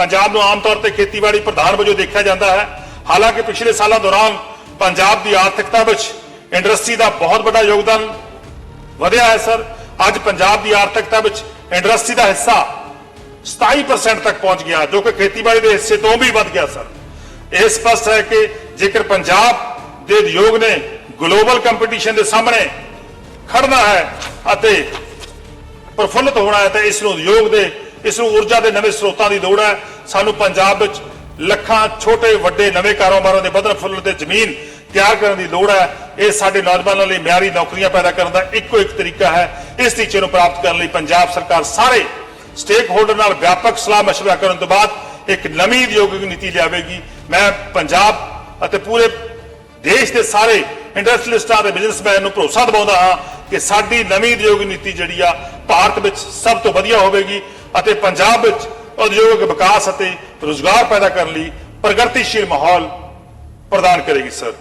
ਪੰਜਾਬ ਨੂੰ ਆਮ ਤੌਰ ਤੇ ਖੇਤੀਬਾੜੀ ਪ੍ਰਧਾਨ ਵਜੋਂ ਦੇਖਿਆ ਜਾਂਦਾ ਹੈ। ਹਾਲਾਂਕਿ ਪਿਛਲੇ ਸਾਲਾਂ ਦੌਰਾਨ ਪੰਜਾਬ ਦੀ ਆਰਥਿਕਤਾ ਵਿੱਚ ਇੰਡਸਟਰੀ ਦਾ ਬਹੁਤ ਵੱਡਾ ਯੋਗਦਾਨ ਵਧਿਆ ਹੈ ਸਰ। ਅੱਜ ਪੰਜਾਬ ਦੀ ਆਰਥਿਕਤਾ ਵਿੱਚ ਇੰਡਸਟਰੀ ਦਾ ਹਿੱਸਾ 27% ਤੱਕ ਪਹੁੰਚ ਗਿਆ, ਜੋ ਕਿ ਖੇਤੀਬਾੜੀ ਦੇ ਹਿੱਸੇ ਤੋਂ ਵੀ ਵੱਧ ਗਿਆ ਸਰ। ਇਹ ਸਪਸ਼ਟ ਹੈ ਕਿ ਜੇਕਰ ਪੰਜਾਬ ਦੇ ਉਦਯੋਗ ਨੇ ਗਲੋਬਲ ਕੰਪੀਟੀਸ਼ਨ ਦੇ ਸਾਹਮਣੇ ਖੜਨਾ ਹੈ ਅਤੇ ਪ੍ਰਫੁੱਲਤ ਹੋਣਾ ਹੈ, ਤਾਂ ਇਸ ਨੂੰ ਉਦਯੋਗ ਦੇ ਇਸ ਨੂੰ ਊਰਜਾ ਦੇ ਨਵੇਂ ਸਰੋਤਾਂ ਦੀ ਲੋੜ ਹੈ ਸਾਨੂੰ ਪੰਜਾਬ ਵਿੱਚ ਲੱਖਾਂ ਛੋਟੇ ਵੱਡੇ ਨਵੇਂ ਕਾਰੋਬਾਰਾਂ ਦੇ ਵਧਣ ਫੁੱਲਣ ਤੇ ਜ਼ਮੀਨ ਤਿਆਰ ਕਰਨ ਦੀ ਲੋੜ ਹੈ ਇਹ ਸਾਡੇ ਨੌਜਵਾਨਾਂ ਲਈ ਮਿਆਰੀ ਨੌਕਰੀਆਂ ਪੈਦਾ ਕਰਨ ਦਾ ਇੱਕੋ ਇੱਕ ਤਰੀਕਾ ਹੈ ਇਸ ਟੀਚੇ ਨੂੰ ਪ੍ਰਾਪਤ ਕਰਨ ਲਈ ਪੰਜਾਬ ਸਰਕਾਰ ਸਾਰੇ ਸਟੇਕ ਹੋਲਡਰ ਨਾਲ ਵਿਆਪਕ ਸਲਾਹ مشورہ ਕਰਨ ਤੋਂ ਬਾਅਦ ਇੱਕ ਨਵੀਂ ਉਦਯੋਗਿਕ ਨੀਤੀ ਲਿਆਵੇਗੀ ਮੈਂ ਪੰਜਾਬ ਅਤੇ ਪੂਰੇ ਦੇਸ਼ ਦੇ ਸਾਰੇ ਇੰਡਸਟਰੀਅਲਿਸਟਾਂ ਤੇ ਬਿਜ਼ਨਸਮੈਨ ਨੂੰ ਭਰੋਸਾ ਦਿਵਾਉਂਦਾ ਹਾਂ ਕਿ ਸਾਡੀ ਨਵੀਂ ਉਦਯੋਗ ਨੀਤੀ ਜਿਹੜੀ ਆ ਭਾਰਤ ਵਿੱਚ ਸਭ ਤੋਂ ਵਧੀਆ ਹੋਵੇਗੀ ਅਤੇ ਪੰਜਾਬ ਵਿੱਚ ਉਦਯੋਗਿਕ ਵਿਕਾਸ ਅਤੇ ਰੋਜ਼ਗਾਰ ਪੈਦਾ ਕਰਨ ਲਈ ਪ੍ਰਗਤੀਸ਼ੀਲ ਮਾਹੌਲ ਪ੍ਰਦਾਨ ਕਰੇਗੀ, ਸਰ।